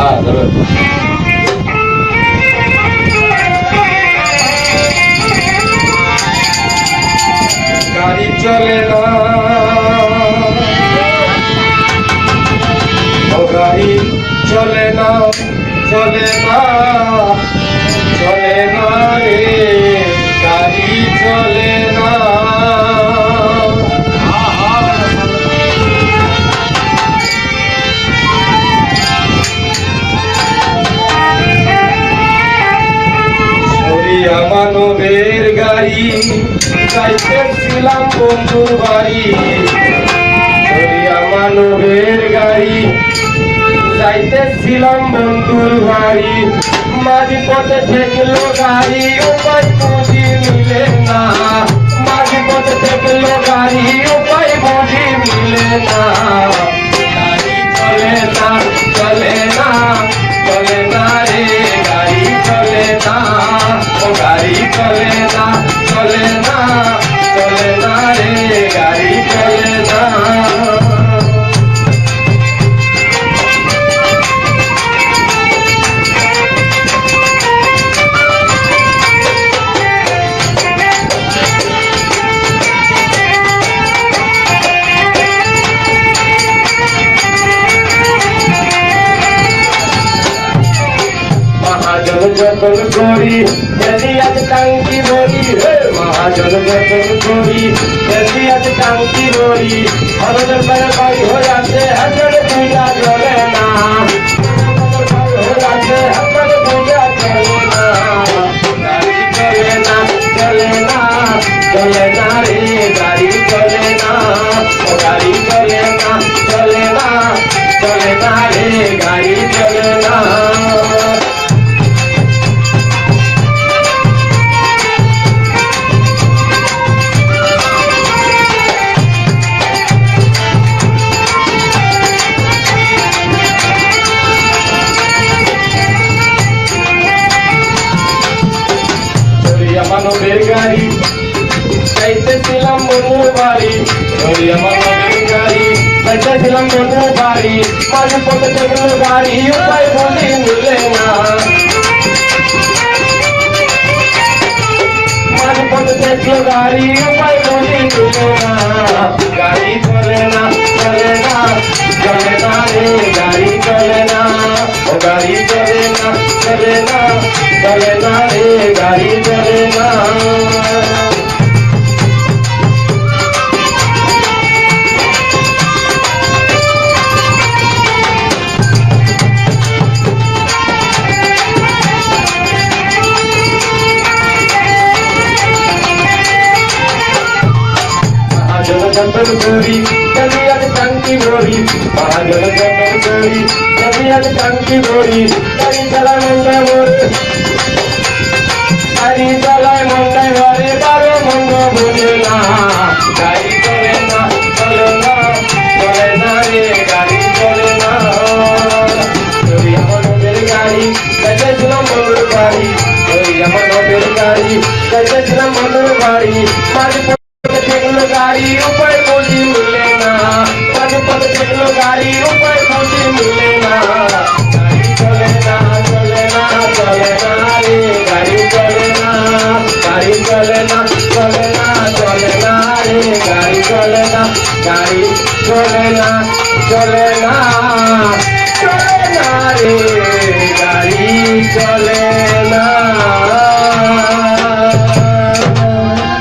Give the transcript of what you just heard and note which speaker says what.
Speaker 1: হ্যাঁ ধরো গাড়ি চলে না। ও গাড়ি চলে না চলে না চলে না রে। গাড়ি চলে মানবের গাড়ি যাইতেছিলাম বন্ধুর বাড়ি। মানবের গাড়ি, যাইতেছিলাম বন্ধুর বাড়ি। মাঝি পথে ঠেকলো গাড়ি, উপায় বুঝি মিলে না। মাঝি পথে ঠেকলো গাড়ি, উপায় বুঝি মিলে না। চলে না চলে না চলে না মহাজন যখন করি, যদি আজ টাঙ্কি হে মহাজন যখন করি, যদি আজ টাঙ্কি বলি হরদের পরে বাড়ি মানবের গাড়ি যাইতেছিলাম বন্ধুর বাড়ি চলিয়া মানবের গাড়ি যাইতেছিলাম বন্ধুর বাড়ি মাঝে পথে দেখল গাড়ি উপায় বলি মিলে না মাঝে পথে দেখল গাড়ি উপায় বলি মিলে না গাড়ি চলে না চলে না চলে না রে গাড়ি চলে না ও গাড়ি চলে না চলে না চলে না রে গাড়ি যতন করি যদি আজ টাঙ্কি ভরি মহাজন যতন করি যদি আজ টাঙ্কি ভরি গাড়ি চালায় মন্দায় মরে গাড়ি চালায় মন্দায় মরে বারো মন্দ বোঝে না। গাড়ি চলে না চলে না চলে না রে, গাড়ি চলে না। যদি আমার নদের গাড়ি গেছিলাম বন্ধুর বাড়ি। যদি আমার নদের গাড়ি গেছিলাম বন্ধুর বাড়ি মাঝে পথে দেখল গাড়ি উপায় বুঝি মিলে না। পথে দেখল গাড়ি মিলে না, গাড়ি চলে না চলে না চলে না রে। গাড়ি চলে না, গাড়ি